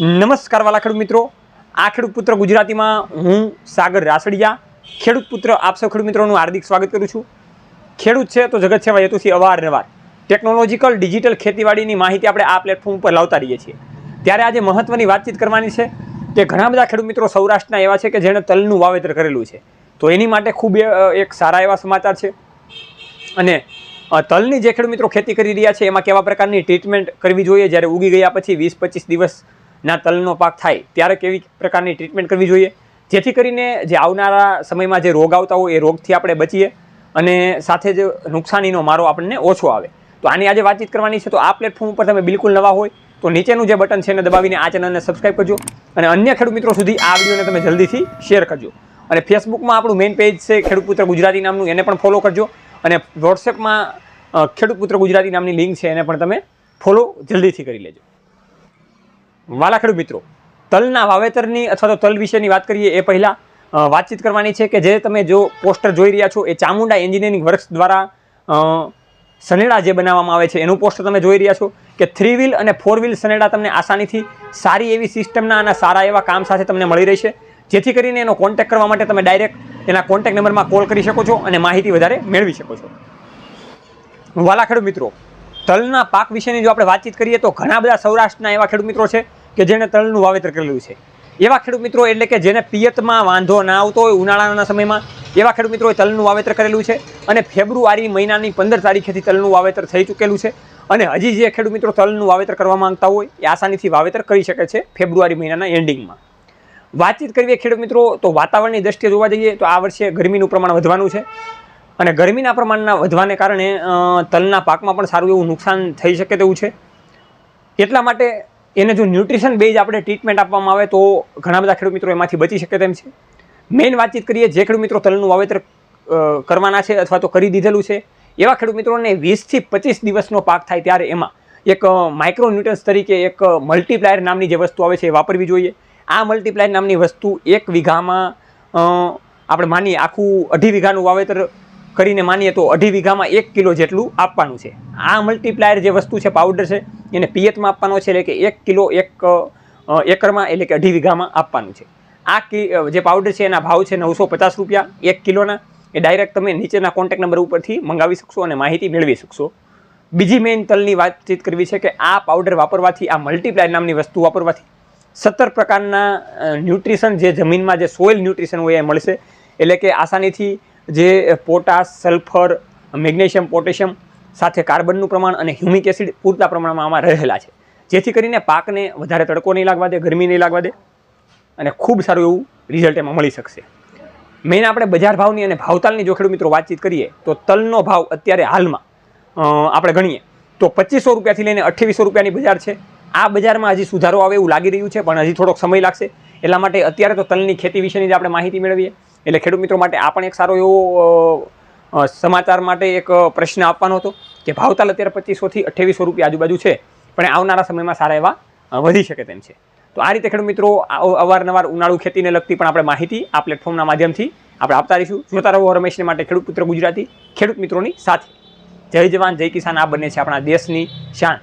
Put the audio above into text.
નમસ્કાર વાલા ખેડૂત મિત્રો. આ ખેડૂત પુત્ર ગુજરાતીમાં હું સાગર રાસડિયા. ખેડૂત પુત્ર આપ સૌ ખેડૂત મિત્રોનું હાર્દિક સ્વાગત કરું છું. ખેડૂત છે તો જગત સેવા હેતુથી અવારનવાર ટેકનોલોજીકલ ડિજિટલ ખેતીવાડીની માહિતી આપણે આ પ્લેટફોર્મ ઉપર લાવતા રહીએ છીએ. ત્યારે આજે મહત્વની વાતચીત કરવાની છે કે ઘણા બધા ખેડૂત મિત્રો સૌરાષ્ટ્રના એવા છે કે જેણે તલનું વાવેતર કરેલું છે. તો એની માટે ખૂબ એક સારા એવા સમાચાર છે. અને તલની જે ખેડૂત મિત્રો ખેતી કરી રહ્યા છે એમાં કેવા પ્રકારની ટ્રીટમેન્ટ કરવી જોઈએ? જ્યારે ઉગી ગયા પછી વીસ પચીસ દિવસના તલનો પાક થાય, ત્યારે કેવી પ્રકારની ટ્રીટમેન્ટ કરવી જોઈએ? જેથી કરીને જે આવનારા સમયમાં જે રોગ આવતા હોય, એ રોગથી આપણે બચીએ અને સાથે જ નુકસાનીનો મારો આપણને ઓછો આવે. તો આની આજે વાતચીત કરવાની છે, તો આ પ્લેટફોર્મ ઉપર તમે બિલકુલ નવા હોય, તો નીચેનું જે બટન છે, એને દબાવીને આ ચેનલને સબસ્ક્રાઈબ કરજો અને અન્ય ખેડૂત મિત્રો સુધી આ વિડીયોને તમે જલ્દીથી શેર કરજો. અને ફેસબુકમાં આપણું મેઇન પેજ છે ખેડૂત પુત્ર ગુજરાતી નામનું, એને પણ ફોલો કરજો. અને વોટ્સએપમાં ખેડૂત પુત્ર ગુજરાતી નામની લિંક છે, એને પણ તમે ફોલો જલ્દીથી કરી લેજો. વાલા મિત્રો, તલના વાવેતરની અથવા તો તલ વિશેની વાત કરીએ એ પહેલાં વાતચીત કરવાની છે કે જે તમે જો પોસ્ટર જોઈ રહ્યા છો, એ ચામુંડા એન્જિનિયરિંગ વર્ક્સ દ્વારા સનેડા જે બનાવવામાં આવે છે, એનું પોસ્ટર તમે જોઈ રહ્યા છો કે થ્રી વ્હીલ અને ફોર વ્હીલ સનેડા તમને આસાનીથી સારી એવી સિસ્ટમના અને સારા એવા કામ સાથે તમને મળી રહેશે. જેથી કરીને એનો કોન્ટેક્ટ કરવા માટે તમે ડાયરેક્ટ એના કોન્ટેક્ટ નંબરમાં કોલ કરી શકો છો અને માહિતી વધારે મેળવી શકો છો. વાલા મિત્રો તલના પાક વિશેની જો આપણે વાતચીત કરીએ તો ઘણા બધા સૌરાષ્ટ્રના એવા ખેડૂત મિત્રો છે કે જેણે તલનું વાવેતર કરેલું છે. એવા ખેડૂત મિત્રો એટલે કે જેને પિયતમાં વાંધો ના આવતો હોય ઉનાળાના સમયમાં, એવા ખેડૂત મિત્રોએ તલનું વાવેતર કરેલું છે અને ફેબ્રુઆરી મહિનાની પંદર તારીખેથી તલનું વાવેતર થઈ ચૂકેલું છે અને હજી જે ખેડૂત મિત્રો તલનું વાવેતર કરવા માંગતા હોય એ આસાનીથી વાવેતર કરી શકે છે ફેબ્રુઆરી મહિનાના એન્ડિંગમાં. વાતચીત કરીએ ખેડૂત મિત્રો, તો વાતાવરણની દ્રષ્ટિએ જોવા જઈએ તો આ વર્ષે ગરમીનું પ્રમાણ વધવાનું છે. અને ગરમીના પ્રમાણના વધવાને કારણે તલના પાકમાં પણ સારું એવું નુકસાન થઈ શકે તેવું છે. એટલા માટે એને જો ન્યુટ્રિશન બેઝ આપણે ટ્રીટમેન્ટ આપવામાં આવે તો ઘણા બધા ખેડૂત મિત્રો એમાંથી બચી શકે તેમ છે. મેઇન વાતચીત કરીએ, જે ખેડૂત મિત્રો તલનું વાવેતર કરવાના છે અથવા તો કરી દીધેલું છે, એવા ખેડૂત મિત્રોને વીસથી પચીસ દિવસનો પાક થાય ત્યારે એમાં એક માઇક્રો ન્યુટ્રન્સ તરીકે એક મલ્ટીપ્લાયર નામની જે વસ્તુ આવે છે એ વાપરવી જોઈએ. આ મલ્ટીપ્લાયર નામની વસ્તુ એક વીઘામાં આપણે માનીએ આખું અઢી વીઘાનું વાવેતર કરીને માનીએ તો અઢી વીઘામાં એક કિલો જેટલું આપવાનું છે. આ મલ્ટીપ્લાયર જે વસ્તુ છે પાવડર છે, એને પિયતમાં આપવાનો છે, એટલે કે એક કિલો એક એકરમાં એટલે કે અઢી વીઘામાં આપવાનું છે. આ જે પાવડર છે, એના ભાવ છે નવસો પચાસ રૂપિયા એક કિલોના. એ ડાયરેક્ટ તમે નીચેના કોન્ટેક નંબર ઉપરથી મંગાવી શકશો અને માહિતી મેળવી શકશો. બીજી મેઇન તલની વાતચીત કરવી છે કે આ પાવડર વાપરવાથી, આ મલ્ટીપ્લાયર નામની વસ્તુ વાપરવાથી સત્તર પ્રકારના ન્યુટ્રિશન જે જમીનમાં જે સોઇલ ન્યુટ્રિશન હોય એ મળશે. એટલે કે આસાનીથી જે પોટાશ, સલ્ફર, મેગ્નેશિયમ, પોટેશિયમ સાથે કાર્બનનું પ્રમાણ અને હ્યુમિક એસિડ પૂરતા પ્રમાણમાં આમાં રહેલા છે. જેથી કરીને પાકને વધારે તડકો નહીં લાગવા દે, ગરમી નહીં લાગવા દે અને ખૂબ સારું એવું રિઝલ્ટ એમાં મળી શકશે. મેઇન આપણે બજાર ભાવની અને ભાવતાલની જો ખેડૂત મિત્રો વાતચીત કરીએ, તો તલનો ભાવ અત્યારે હાલમાં આપણે ગણીએ, તો પચીસો રૂપિયાથી લઈને અઠ્યાવીસો રૂપિયાની બજાર છે. આ બજારમાં હજી સુધારો આવે એવું લાગી રહ્યું છે, પણ હજી થોડોક સમય લાગશે. એટલા માટે અત્યારે તો તલની ખેતી વિશેની જ આપણે માહિતી મેળવીએ. એટલે ખેડૂત મિત્રો માટે આ પણ એક સારો એવો સમાચાર માટે એક પ્રશ્ન આપવાનો હતો કે ભાવતાલ અત્યારે પચીસોથી અઠ્યાવીસો રૂપિયા આજુબાજુ છે, પણ આવનારા સમયમાં સારા એવા વધી શકે તેમ છે. તો આ રીતે ખેડૂત મિત્રો અવારનવાર ઉનાળુ ખેતીને લગતી પણ આપણે માહિતી આ પ્લેટફોર્મના માધ્યમથી આપણે આપતા રહીશું. જોતા રહો રમેશને માટે ખેડૂત પુત્ર ગુજરાતી, ખેડૂત મિત્રોની સાથે. જય જવાન, જય કિસાન, આ બંને છે આપણા દેશની શાન.